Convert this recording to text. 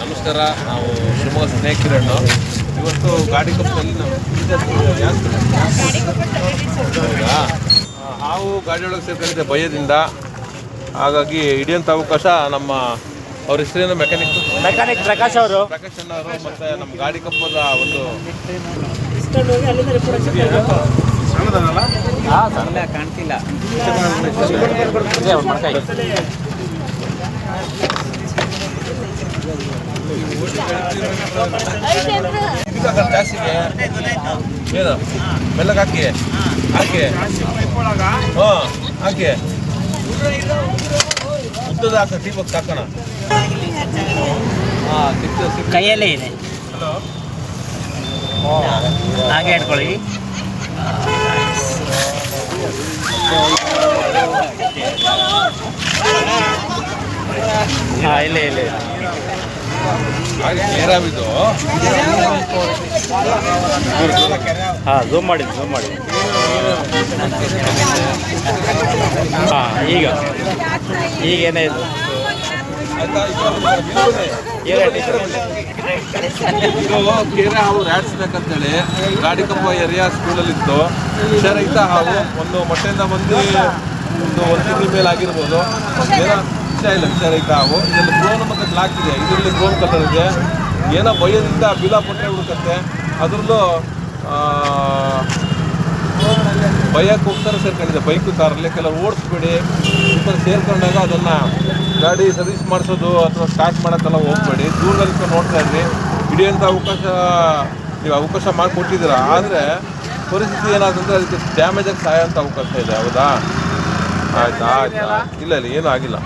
ನಮಸ್ಕಾರ ನಾವು ಶಿವಮೊಗ್ಗ ಕಿರಣ್ ಇವತ್ತು ಗಾಡಿ ಕಪ್ಪಲ್ಲಿ ನಾವು ಹಾವು ಗಾಡಿಯೊಳಗೆ ಸೇರ್ಕೊಂಡಿದೆ ಭಯದಿಂದ. ಹಾಗಾಗಿ ಹಿಡಿಯಂಥ ಅವಕಾಶ ನಮ್ಮ ಅವ್ರ ಹೆಸರೇನು? ಮೆಕ್ಯಾನಿಕ್ ಮೆಕ್ಯಾನಿಕ್ ಪ್ರಕಾಶ್ ಅವರು. ಪ್ರಕಾಶ್ ಅಣ್ಣ ಅವರು ಮತ್ತೆ ನಮ್ಮ ಗಾಡಿ ಕಪ್ಪದ ಒಂದು ಕಾಣ್ತಿಲ್ಲ. ಏನು ಬೆಲ್ಲಕ್ಕೆ ಹಾಕಿ ಹಾಕಿ ಹಾಂ ಹಾಕಿ ಉದ್ದದ ಹಾಕ ದೀಪಕ್ ಹಾಕೋಣ ಹಾಂ ಕೈಯಲ್ಲೇ ಇದೆ. ಹಾಗೆ ಇಟ್ಕೊಳ್ಳಿ. ಹಾಂ, ಇಲ್ಲೇ ಇಲ್ಲೇ. ಹಾಂ ಝೂಮ್ ಮಾಡಿ ಝೂಮ್ ಮಾಡಿ. ಹಾಂ, ಈಗ. ಈಗ ಏನ್ ಕೆರೆ ಹಾವು ರಾಡ್ಸ್ಬೇಕಂತೇಳಿ ಗಾಡಿ ಏರಿಯಾ ಸ್ಕೂಲಲ್ಲಿತ್ತು ಇತ್ತು. ಹಾವು ಒಂದು ಮೊಟ್ಟೆಯಿಂದ ಬಂದು ಒಂದು ಒಂದು ತಿಂಗಳ ಮೇಲೆ ಆಗಿರ್ಬೋದು. ವಿಷಯ ಇಲ್ಲ ಹಾವು ಇದರಲ್ಲಿ ಬ್ರೋನ್ ಮತ್ತು ಬ್ಲಾಕ್ ಇದೆ. ಇದರಲ್ಲಿ ಬ್ರೋನ್ ಕಲರ್ ಇದೆ. ಏನೋ ಭಯದಿಂದ ಬಿಲ ಪೊಟ್ಟೆ ಹುಡುಕತ್ತೆ. ಅದರಲ್ಲೂ ಹೋಗ್ತಾರೆ ಸೇರ್ಕೊಂಡಿದೆ ಬೈಕು ಕಾರಲ್ಲಿ ಕೆಲವು ಓಡಿಸ್ಬೇಡಿ. ಈ ಥರ ಸೇರ್ಕೊಂಡಾಗ ಅದನ್ನು ಗಾಡಿ ಸರ್ವಿಸ್ ಮಾಡಿಸೋದು ಅಥವಾ ಸ್ಟಾರ್ಟ್ ಮಾಡೋಕ್ಕೆಲ್ಲ ಹೋಗ್ಬೇಡಿ. ದೂರದಲ್ಲಿ ನೋಡ್ತಾ ನೋಡ್ತಾ ಇದ್ರಿ ಅಂತ ಅವಕಾಶ, ನೀವು ಅವಕಾಶ ಮಾಡಿಕೊಟ್ಟಿದ್ದೀರಾ. ಆದರೆ ಪರಿಸ್ಥಿತಿ ಏನಾದಂದ್ರೆ ಅದಕ್ಕೆ ಡ್ಯಾಮೇಜ್ ಆಗಿ ಸಾಯೋಂಥ ಅವಕಾಶ ಇದೆ. ಹೌದಾ? ಆಯ್ತಾ ಆಯ್ತಾ. ಇಲ್ಲ ಇಲ್ಲ, ಏನೂ ಆಗಿಲ್ಲ.